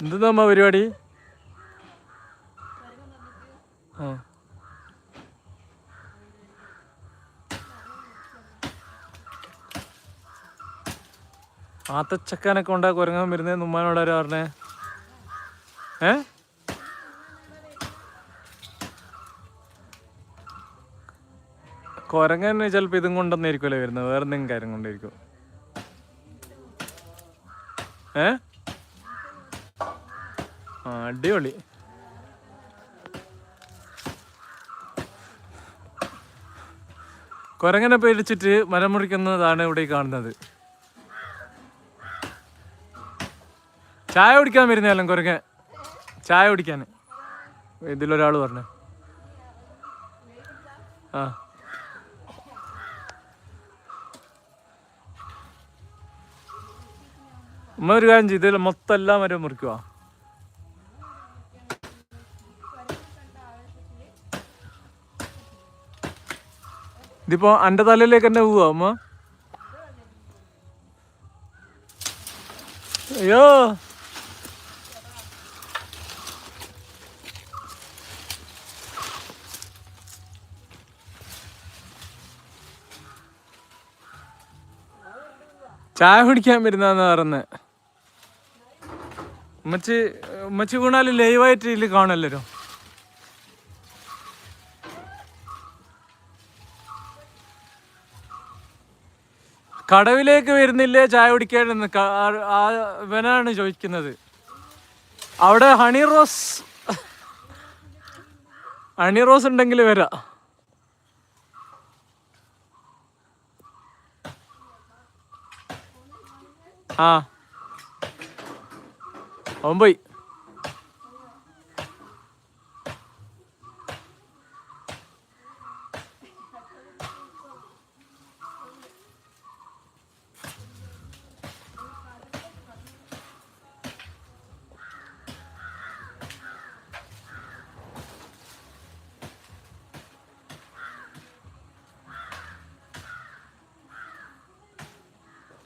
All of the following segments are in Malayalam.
എന്തെന്നമ്മ പരിപാടി? ആ. ആത്തച്ചക്കാനൊക്കെ ഉണ്ടാ കുരങ്ങാൻ വരുന്നേ ഉമ്മാനോട് ആരാ പറഞ്ഞേ? ഏ? കുരങ്ങൻ ചിലപ്പോൾ ഇതും കൊണ്ടൊന്നായിരിക്കുമല്ലേ വരുന്നത് വേറെ എന്തെങ്കിലും കാര്യം കൊണ്ടായിരിക്കും ഏ? അടിപൊളി. കുരങ്ങനെ പേടിച്ചിട്ട് മരം മുറിക്കുന്നതാണ് ഇവിടെ കാണുന്നത്. ചായ കുടിക്കാൻ വരുന്നതല്ലോ കുരങ്ങൻ? ചായ കുടിക്കാൻ. ഇതിലൊരാൾ പറഞ്ഞു. ആ. ഉമ്മ ഒരു കാര്യം ചെയ്ത് മൊത്തം എല്ലാം വരെ മുറിക്കുക ഇതിപ്പോ അന്റെ തലയിലേക്ക് തന്നെ പോവാ അമ്മ അയ്യോ. ചായ കുടിക്കാൻ വരുന്ന പറഞ്ഞത് ഉമ്മച്ചി ഉമ്മച്ചി വീണാൽ ലൈവായിട്ട് ഇതിൽ കാണല്ലോ കടവിലേക്ക് വരുന്നില്ലേ ചായ കുടിക്കാനെന്ന് ഇവനാണ് ചോദിക്കുന്നത്. അവിടെ ഹണി റോസ് ഹണി റോസ് ഉണ്ടെങ്കിൽ വരാം. ആ. അവൻ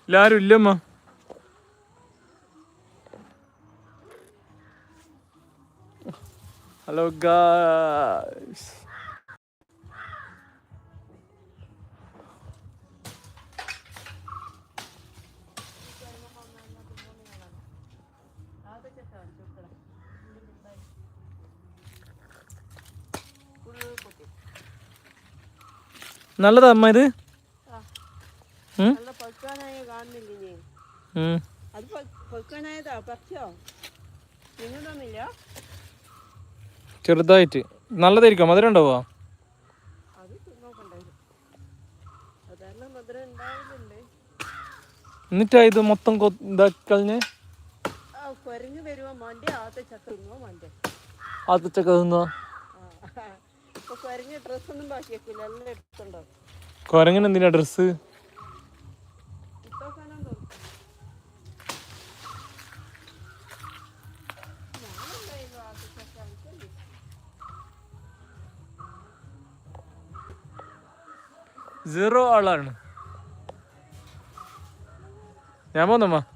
എല്ലാരും ഇല്ലമ്മ. ഹലോ ഗായ്സ് നല്ലതാ അമ്മ ഇത്? പഴുക്കാനായ കാണുന്നില്ല. അത് പഴുക്കാനായതാ പറിച്ചോ നിന്നതൊന്നുമില്ല ചെറുതായിട്ട്. നല്ലതായിരിക്കും മധുരം ഉണ്ടാവുക ഉണ്ടാവുന്നുണ്ട് എന്നിട്ടാ ഇത് മൊത്തം ഇതാക്കളഞ്ഞ് കുരങ്ങ് വരുമോ മണ്ടി ചക്ക തിന്നോ മണ്ടേ ആത്തച്ചക്ക ചക്ക ആ ഇപ്പൊ കുരങ്ങ് ഡ്രസ്സൊന്നും ബാക്കി വെക്കില്ല എല്ലാം എടുത്തുണ്ടോ? കുരങ്ങനെ എന്തിനാ ഡ്രസ്സ് സീറോ ആളാണ്. ഞാൻ പോന്നമ്മ.